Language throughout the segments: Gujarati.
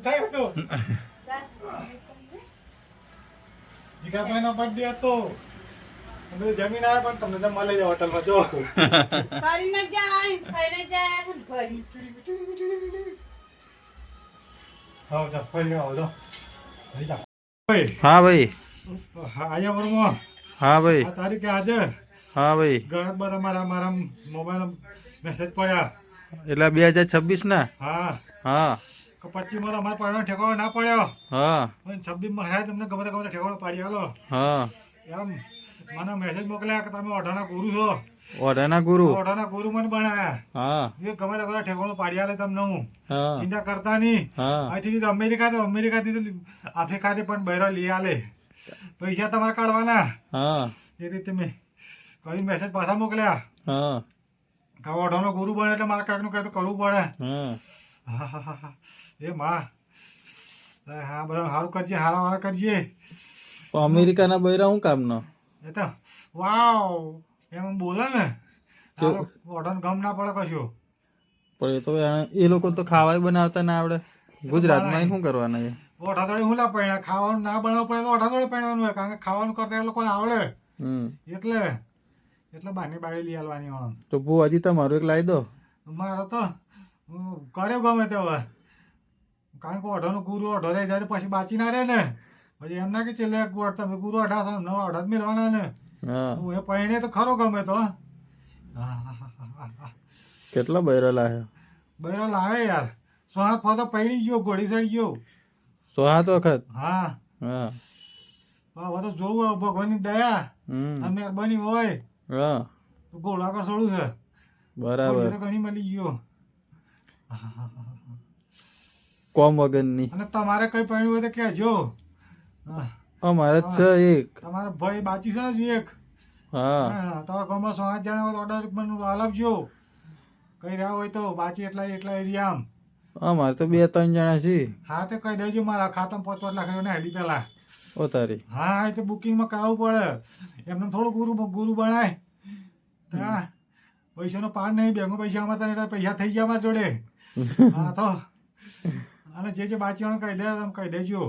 થાય તો જીગાભાઈ નો બર્થડે હતો અમે જમીન આવે પણ તમને જમવા લઈ જાય હોટલમાં જો જાય ખાઈને જાય ફરી હા જા હા ભાઈ. આયા વર્મા. હા ભાઈ. આ તારીખે આજે હા ભાઈ. ઘણા બધા મારા મારા મોબાઈલ મેસેજ પડ્યા. એટલે બે હજાર છવ્વીસ ના? હા. હા. પચીસમાં તો અમારે પડવાનો ઠેકાણો ના પડ્યો. હા. છવ્વીસ છવ્વીસમાં હરાય તમને ગમે તે ગમે ઠેકાણો પાડી આલો. હા. એમ મને મેસેજ મોકલ્યા કે તમે ઓઢાના ગુરુ છો. ઓઢાના ગુરુ. ઓઢાના ગુરુ મને બનાયા હા. એ ગમે તે ગમે ઠેકાણો પાડી આલે તમને હું. ચિંતા કરતા નહીં. અહીંથી અમેરિકા તો અમેરિકા થી આફ્રિકા થી પણ બહેરો લઈ આલે. પૈસા તમારે કાઢવાના. હા. એ રીતે મેં કઈ મેસેજ પાછા મોકલ્યા. હા. કે ઓઢાનો ગુરુ બને એટલે મારે કાંઈકનું કંઈ તો કરવું પડે. હા. હા હા હા હા. એ માં. હા બધા સારું કરજે હારા વાળા કરજે અમેરિકાના બૈરા શું કામનો? એ તો વાવ. એમ બોલે ને? ઓઢાનો ગમ ના પડે કશું. પણ એ તો એ લોકો તો ખાવાય બનાવતા ના આવડે ગુજરાતમાં શું કરવાના એ? ઓઢા જોડે હું લા પૈણા ખાવાનું ના બનાવવું પડે તો ઓઢા જોડે પૈણાનું હોય કારણ કે ખાવાનું કરતા એ લોકોને આવડે. એટલે એટલે બાની બાળી લઈ આવવાની હોય તો ભુવાજી તમારું એક લાવી દો. મારો તો હું કર્યો ગમે તે હવે કારણ કે ઓઢાનું ગુરુ ઓઢો રહી જાય પછી બાચી ના રહે ને. પછી એમ ના કે છેલ્લે ગુરુ અઢાસો નવા અઢાર મેળવાના ને. હા. એ પૈણે તો ખરો ગમે તો. કેટલા બૈરા લાવ્યો બૈરો લાવે યાર. સોહાત ફો તો પૈણી ગયો ઘોડી ચડી ગયો. સોહાત વખત? હા. હા. હવે તો જોવું ભગવાનની દયા. અને મહેરબાની હોય. હા. આગળ છોડું છે. બરાબર. ઘણી મળી ગયો. કોમ વગરની. અને તમારે કઈ પૈણું હોય તો કહેજો. હા, અમારે છે એક. તમારા ભાઈ બાચી છે જ એક. હા. હા, તમારા ગામમાં સો આઠ જણા હોય ઓર્ડર મને આલાવજો કઈ રહ્યા હોય તો બાચી એટલા એટલા એરિયા આમ. અમારે તો બે ત્રણ જણા છે. હા તે કહી દેજો મારા ખાતામાં પાંચ પાંચ લાખ રૂપિયા હેલી પેલા. ઓ તારી. હા એ તો બુકિંગમાં કરાવવું પડે. એમને થોડું ગુરુ ગુરુ બનાય. હા. પૈસાનો પાર નહીં બેંકો પૈસા અમારે તને પૈસા થઈ ગયા અમારા જોડે. હા તો. અને જે જે બાચીવાનું કહી દે તમે કહી દેજો.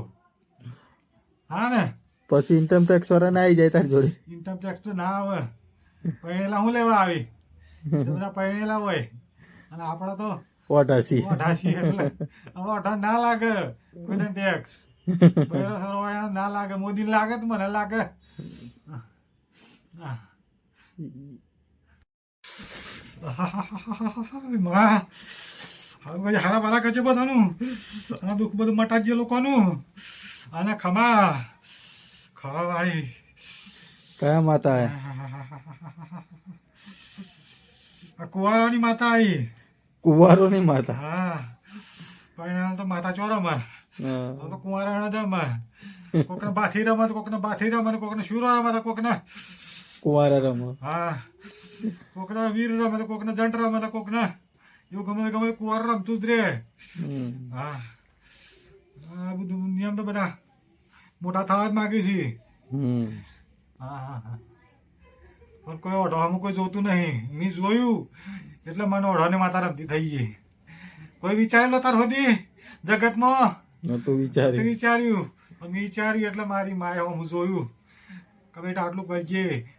હા ને પછી ઇન્કમ ટેક્સ વાળા ના આવી જાય તારી જોડે ઇન્કમ ટેક્સ તો ના આવે પૈણેલા હું લેવા આવી બધા પૈણેલા હોય અને આપણા તો ઓઢાસી ઓઢાસી એટલે હવે અઢાર ના લાગે કોઈને ટેક્સ બૈરો ના લાગે મોદી લાગે તો મને લાગે મા હવે હારા બારા કરશે બધાનું આ દુઃખ બધું મટાડજે લોકોનું અને ખમા. ખાવા વાળી કયા માતા હે આ કુંવારોની માતા આવી કુંવારોની માતા. હા. પણ તો માતા ચોરામાં હા. તો તો કુંવારા રમત કોકને બાથી રમત કોકને બાથી રમત કોકને શુરો રમત કોકને કુંવારા રમત હા. કોકને વીર રમત કોકને જંટ રમત કોકને એવું ગમે તે ગમે કુવાર કુંવાર રમતું જ રે. હા. આ બધું નિયમ તો બધા મોટા થવા જ માગે છે. હા હા હા. પણ કોઈ ઓઢવામાં કોઈ જોતું નહીં. મેં જોયું એટલે મને ઓઢાની માતા રમતી થઈ ગઈ. કોઈ વિચારેલો તાર હોતી જગતમાં? નતું વિચાર્યું. વિચાર્યું. મેં વિચાર્યું એટલે મારી માએ હું જોયું. કે બેટા આટલું કરજે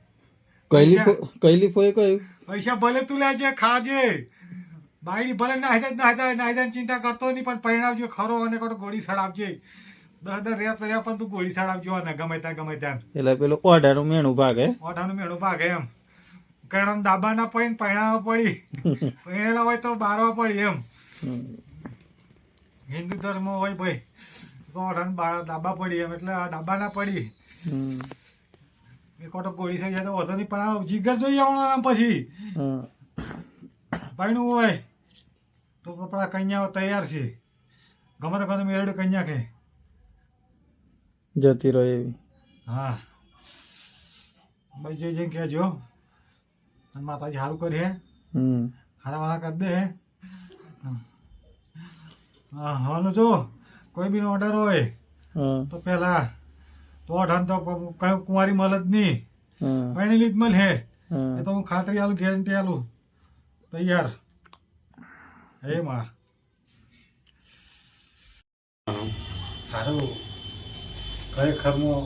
કૈલી ફો- કૈલી ફોએ કહ્યું? પૈસા ભલે તું લેજે ખાજે. બાયડી ભલે નાહી જાય નાહી જાય નાહી જાય ચિંતા કરતો નહીં પણ પરિણાવજો ખરો અને ખરો ગોળી સડાવજે. દસ દસ રહ્યા રહ્યા પણ તું ગોળી સડાવજો અને ગમે ત્યાં ગમે ત્યાં. એટલે પેલું ઓઢાનું મેણું ભાગે. ઓઢાનું મેણું ભાગે એમ. કારણ દાબા ના પડી ને પડી. પૈણેલા હોય તો બારવા પડી એમ. હિન્દુ ધર્મ હોય ભાઈ તો ઓઢાને બાર દાબા પડી એમ એટલે આ દાબા ના પડી. એક એ કોટો ગોળી થઈ જાય તો વધુ નહીં પણ જીગર જોઈએ આવવાના પછી. ભાઈનું હોય. તો આપણા કન્યાઓ તૈયાર છે. ગમે તો ગમે મેળવ્યું કન્યા કે. જતી રહે એવી. હા. ભાઈ જઈ જઈને કહેજો. અને માતાજી સારું કરી હે. હમ. હારા વાળા કરી દે હા. હાલો જો. કોઈ બી ઓર્ડર હોય તો પેલા તો અઢાન તો કઈ કુંવારી મળે જ નહીં. હા. લીધ જ મળે એ તો હું ખાતરી આલું ગેરંટી આલું. તૈયાર. હે માં. સારું. ખરેખરમાં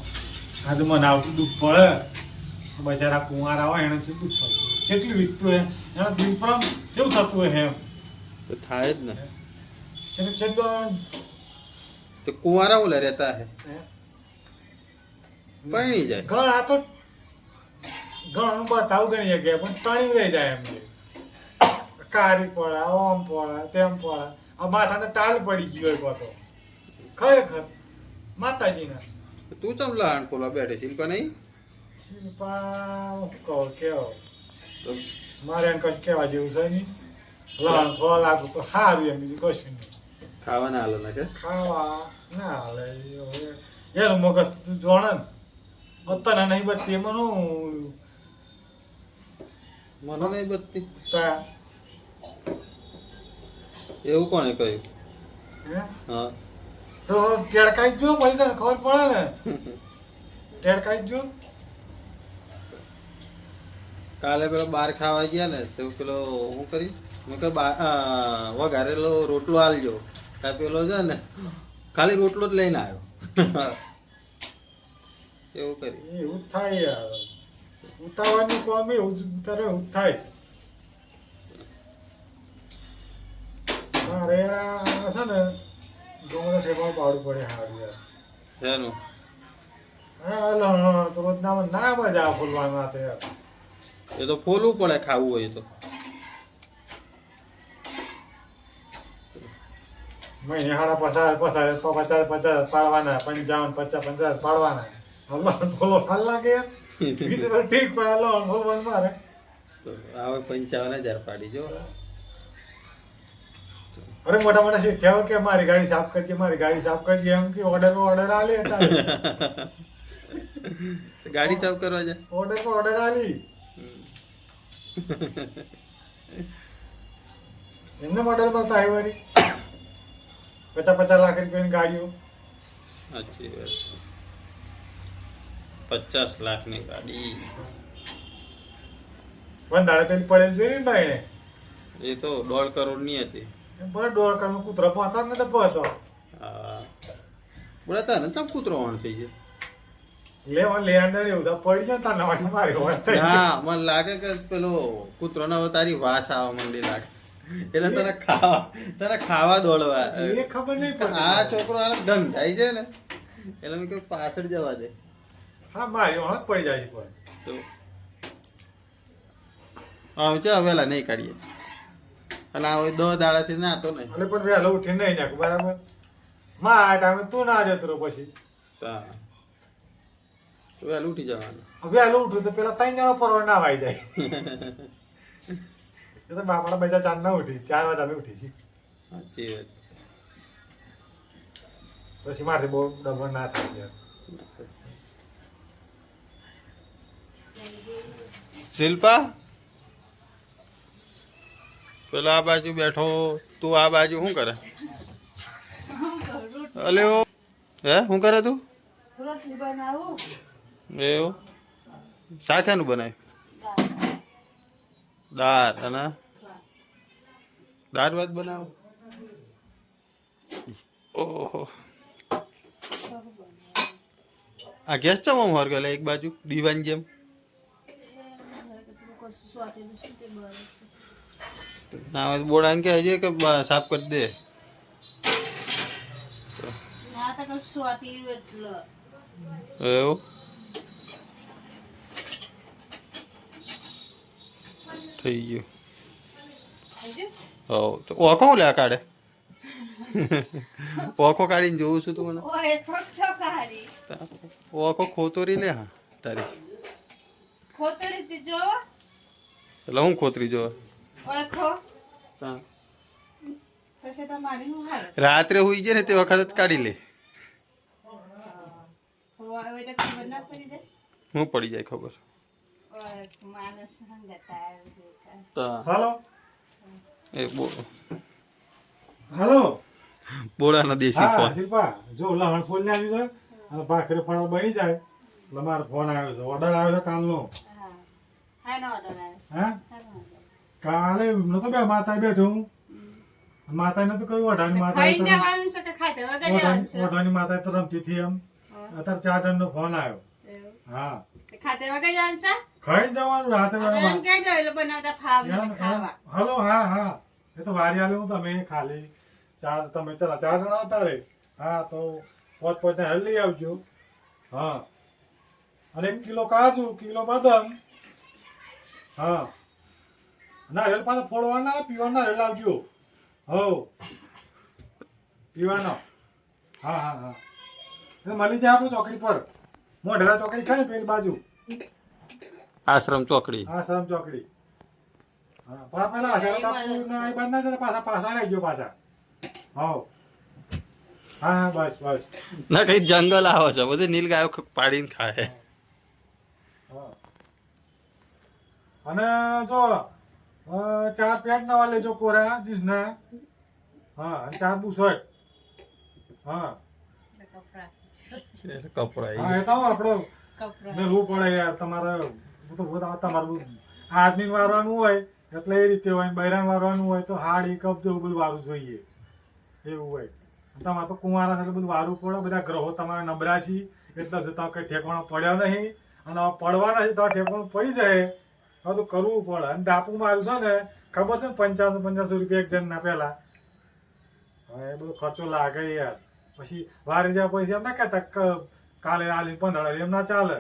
હાથમાં મને આવતું દુઃખ પડે? બચારા કુંવારા હોય એને શું દુઃખ થતું કેટલું વીતતું હે? એના દિલ પર કેવું થતું હોય એમ? તો થાય જ ને. એને કેટલું તો કુંવારા ઓલા રહેતા હે. પૈણી જાય. ઘણ આ તો ઘણું બતાવું ગણી જગ્યાએ પણ તણી રહી જાય એમ. કારી પડે ઓમ પડે તેમ પડે આ માથાને ટાલ પડી ગયો હોય પાછો ખરેખર. માતાજીના. તું ચમ લહાણ ખોલા બેઠે શિલ્પા નહીં? શિલ્પા કહો કેવો? મારે એમ કશું કહેવા જેવું છે નહીં. લહાણ ખોવા લાગુ તો સારું એમ બીજું કશું નહીં. હાલો ને કે? ખાવા ના હાલે. એ એનું મગજ તું જોણે ને. અત્યારે નહીં બધી એમાં મને નહીં બધી તા એવું કોણે કહ્યું? હે? તો ટેડકાઈ જો પછી તને ખબર પડે ને. ટેડકાઈ જ કાલે પેલો બાર ખાવા ગયા ને તો પેલો હું કરી? મેં કહ્યું વઘારેલો રોટલો આલજો. તા પેલો છે ને ખાલી રોટલો જ લઈને આવ્યો. એવું કરી. એવું થાય ઉતાવળની કોમ એવું જ ઉતારે એવું થાય મારે છે ને ગોમડો ઠેકાણું પાડવું પડે હારું યાર શેનું? હા તો રોજના ના મજા ફૂલવાનું આ તો યાર એ તો ફોલવું પડે ખાવું હોય તો. મહિને પસાર પચાસ પચાસ પાડવાના પંચાવન પચાસ પંચાસ પાડવાના. હલવાન ફોલો ફાલ લાગે ઠીક પણ હલવાન ફોલવાન મારે. તો આવે પંચાવન હજાર પાડી જો. અરે મોટા મોટા શેઠ કહેવો કે મારી ગાડી સાફ કરજે મારી ગાડી સાફ કરજે. એમ કે ઓર્ડર ઓર્ડર આલે હતા ગાડી સાફ કરવા જા. ઓર્ડર પર ઓર્ડર આલી. એમને મોડલમાં થાય વારી. પચાસ પચાસ લાખ રૂપિયાની ગાડીઓ. સાચી વાત. પચાસ લાખની ગાડી. બંધાડે પેલી પડેલ જોઈ ને એ તો દોઢ કરોડની હતી. ભલે દોઢ કૂતરો પોતા ને બોલાતા ચમ કૂતરો ઓણ થઈ ગયો? લેવા લે અંદર એવું તો પડી જાય તાર નવા મારી વાત હા મને લાગે કે પેલો કૂતરો હવે તારી વાસ આવવા માંડી લાગે. એટલે તને ખાવા તને ખાવા દોડવા. એ ખબર નહીં પણ આ છોકરો આ દંગ થાય છે ને એટલે મેં કહ્યું પાછળ જવા દે. હા મારી વાળા પડી જાય છે તો હવે છે હવેલા નહીં કાઢીએ. અને આ દો દાડાથી ના તો નહીં. એટલે પણ વહેલો ઉઠીને નહીં નાખું બરાબર? માં આ ટાઈમે તું ના જતો રહો પછી. તા. વહેલું ઉઠી જવાનું. વહેલું ઉઠું તો પેલા ત્રણ જણા પરવા ના વાઈ જાય. એ તો બાપડા બધા ચાર ના ઉઠી ચાર વાગે અમે ઉઠી સાચી વાત. પછી મારે બહુ ડબર ના થાય યાર. શિલ્પા? પેલો આ બાજુ બેઠો તું આ બાજુ શું કરે? અલે હે શું કરે તું? એવું? શાખાનું બનાવ્યું દાળ. અને? દાળ ભાત બનાવો? ઓહો. આ ગેસ ચમ આમ હરગલે એક બાજુ? દીવાની જેમ? ના બોર્ડ બોડાને કહે કે સાફ કરી દે. એવું? થઈ ગયું. હવ તો ઓખો લે કાઢે? ઓખો કાઢીને જોઉં છું તું મને. ઓખો ખોતરી લે હા તારી. ખોતરી જો. એટલે હું ખોતરી જો રાત્રે હુઈ જાય ને તે વખત જ કાઢી લે. હોય હોય તો ખબર ના પડી જાય? હું પડી જાય ખબર. એ બો હાલો. બોળાનો દેશી ફોન. શિલ્પા જો લહણ ફોન ને આવ્યું છે અને ભાખરી ફળ બની જાય એટલે મારો ફોન આવ્યો છે. ઓર્ડર આવ્યો છે કાલનો. હા. હાનો ઓર્ડર આવ્યો. હા. કાલે નતો બે માતા બેઠું. માતાને તો કયું ઓઢાની માતા કે ઓઢાની માતા તો રમતી હતી એમ. અત્યારે ચાર ટન નો ફોન આવ્યો. હા. ખાતે વગર જવાનું છે? ખાઈ જવાનું રાતે એમ જો એટલે બનાવતા ખાવા. હલો હા હા. એ તો વારી આલે હું તમે ખાલી ચાર તમે ચલા ચાર જણા હતા રે. હા તો પોત પોત ને લઈ આવજો. હા. અને એક કિલો કાજુ કિલો બદામ. હા. નારિયેળ પાછા ફોડવાના પીવાના નારિયેળ લાવજો હો. પીવાનો. હા હા હા. એ મળી જાય આપણે ચોકડી પર. મોઢેરા ચોકડી ખાય ને પેલી બાજુ. આશ્રમ ચોકડી. આશ્રમ ચોકડી. હા પેલા આશ્રમ ના બંધ ના થતા પાછા પાછા રહી ગયો પાછા. હાવ હા હા બસ બસ. ના કઈ જંગલ આવો છે? બધી નીલ ગાયો પાડીને ખાય. હા. અને જો અ, ચાર પેન્ટ નવા લેજો કોરા જીસના હા અને ચાર બુશર્ટ હા. કપડા હા એ તો આપણો મેળવું પડે યાર તમારે તો બધા તમારું આદમી વારવાનું હોય એટલે એ રીતે હોય બૈરાન વારવાનું હોય તો હાડી કપ જેવું બધું વારું જોઈએ. એવું હોય. તમારે તો કુંવારા છે એટલે બધું વારવું પડે બધા ગ્રહો તમારા નબળા છે એટલે જો તમે કંઈ ઠેકાણો પડ્યો નહીં અને પડવા નથી તો ઠેકાણું પડી જાય. હવે તો કરવું પડે. અને દાપુ મારું છે ને, ખબર છે ને પંચાસો પંચાસો રૂપિયા એક જણના પહેલા? હવે એ બધો ખર્ચો લાગે યાર. પછી વારે જ્યાં પૈસા એમ ના કહેતા કાલે આલી, પંદર એમ ના ચાલે.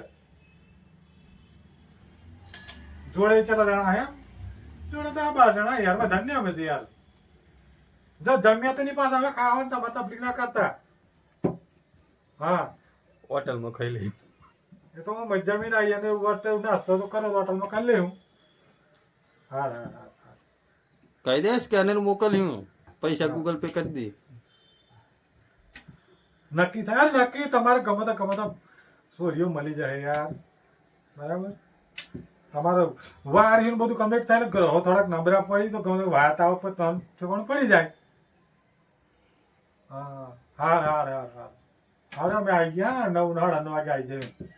જોડે ચલા જણા એમ જોડે તો બાર જણા યાર બધા ને અમે યાર. જો જમ્યા તો નહીં પાછા અમે ખાવાનું તો તકલીફ ના કરતા. હા. હોટલમાં ખાઈ લઈ એ તો હું જમીન આવી અને વર્તે નાસ્તો તો કરો હોટલમાં કરી લેવું હા હા હા કહી દે સ્કેનર મોકલ્યું. પૈસા ગૂગલ પે કરી દે. નક્કી થાય નક્કી. તમારે ગમે તો ગમે તો સોરીઓ મળી જાય યાર. બરાબર? તમારે વાર હીન બધું કમ્પ્લીટ થાય ને ગ્રહો થોડાક નબળા પડી તો ગમે વાત આવો પર તમ ઠેકાણું પડી જાય. હા હાર હાર હાર હાર હાર અમે આવી ગયા. નવ સાડા નવ વાગે આવી જાય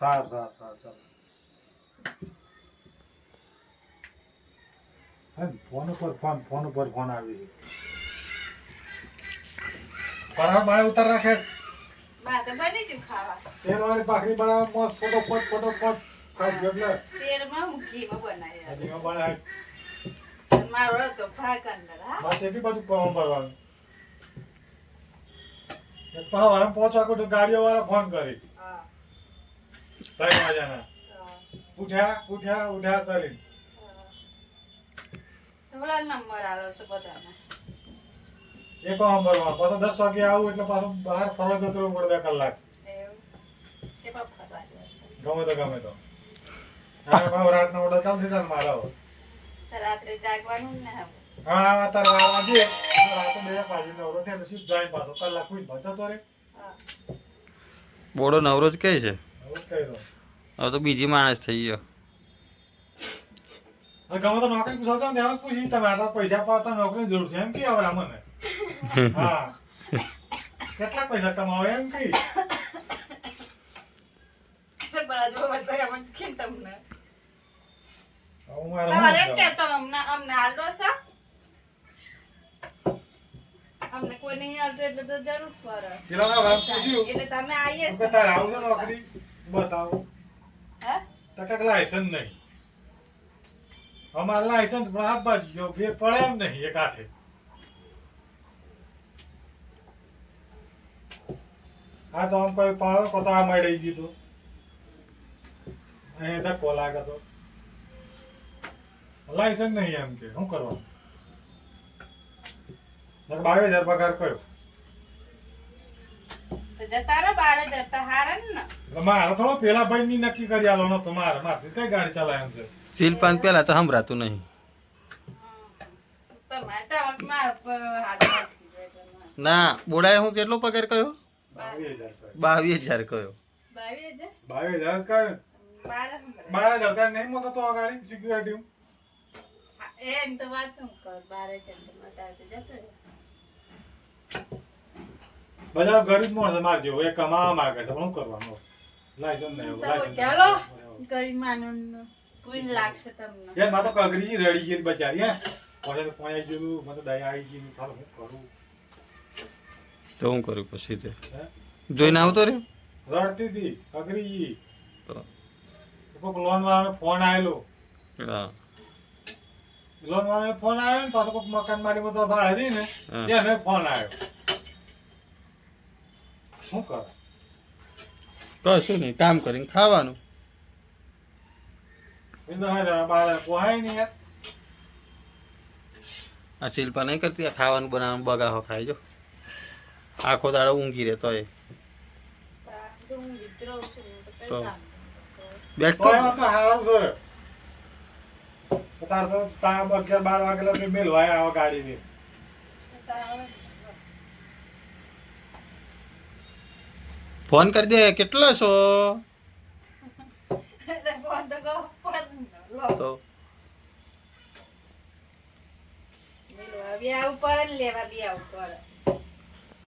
સારું સારું સારું સારું હા, ફોન ઉપર ફોન ફોન ઉપર ફોન આવી પરાર બાળે ઉતાર રાખે. બા તો બની ગયું ખાવા. તેલ વાળી ભાખરી બનાવે મસ્ત ફટોફટ ફટોફટ ખાઈ ગયો એટલે. તેલમાં મૂકીમાં બનાવી હજી બનાવે મારો તો ભાગ અંદર હા. બસ એટલી બધું કામ કરવાનું એક પહોંચવા કોઈ ગાડીઓ વાળા ફોન કરી. વાગ્યાના હા, ઉઠ્યા ઉઠ્યા ઉઠ્યા કરી. થોડા નંબર છે બધાના. પાછો દસ વાગે આવું એટલે પાછું બહાર ફરવા જતો રહેવું પડે બે કલાક. ગમે તો ગમે તો. હા ભાવ રાતના ઓર્ડર ચાલશે તાર મારા હવે. તો રાત્રે જાગવાનું ને હા તાર વાર રાતે બે પાછી નવરો થયા તો સીધો જાય પાછો કલાક કોઈ ભજતો રે હા. બોડો નવરો જ કહે છે? હવે હવે તો બીજી માણસ થઈ ગયો. ગમે તો નોકરી પૂછો ને એમ પૂછી તમે આટલા પૈસા પાડતા નોકરી જરૂર છે એમ કે હવે મને હા. કેટલા પૈસા કમાવો એમ કે એટલે બધા જો બધા એમ જ કે તમને. હું મારે તમારે એમ શું કે તમે અમને અમને આલડો છો? અમને કોઈ નહીં એટલે જરૂર પડે. તમે આવીએ તારે આવું છે નોકરી. બતાવો. તકક લાયસન્સ નહીં. અમારે લાયસન્સ પણ હાથ બાજુ ગયો. ઘેર પડે એમ નહીં એક હાથે. હા તો આમ કોઈ પાડો કોતો આ મળી તું અહીં ધક્કો લાગે તો. લાયસન્સ નહીં એમ કે. શું કરવાનું? બાવીસ હજાર પગાર કયો જતા રહો બારે જતા હારે ને. મારે થોડો પેલા ભાઈ ની નક્કી કરી આલો નતો મારે. મારથી કઈ ગાડી ચલાય એમ છે. શિલ્પાન પેલા તો સંભળાતું નહીં. તમારે તમારે તમારે. ના બોડાએ હું કેટલો પગાર કયો બાવીસ હજાર કયો. બાવીસ હજાર કયો બાવીસ હજાર? કયો બાર હજાર તારે નહીં મળતો તો ગાડી સિક્યુરિટી એમ તો વાત શું કર? બાર હજાર તો જતો. બધા ગરીબ માણસ માર જેવો. એ કમાવા માંગે? છે શું કરવાનું લાયસન્સ નહીં સબો લાયસન્સ ચાલો ગરીબ માનું કોઈ લાગશે તમને? યાર મારે તો કગરીજી રડી ગઈ બચારી હે? પછી તો પાણી આવી ગયું મને દયા આવી ગઈ. હાલ શું કરું? તો હું કર્યું પછી તે? હે? જોઈને આવતો રે રડતી હતી કગરીજી તો? કોઈક લોન વાળાનો ફોન આવેલો. હા. લોન વાળાનો ફોન આવ્યો ને પાછો કોઈક મકાન મારી બધો ભાડે રહી ને. ત્યાં ફોન આવ્યો. શું કરે? કશું નહીં કામ કરીને ખાવાનું. એ આ શિલ્પા નહીં કરતી આ ખાવાનું બનાવવાનું બગાહો ખાઈ જો. આખો દાડો ઊંઘી રહે તોય તો બેઠો. તાર તો બાર વાગે મેલવાય આવા ગાડીથી ફોન કરી દે કેટલો છો? તો લેવા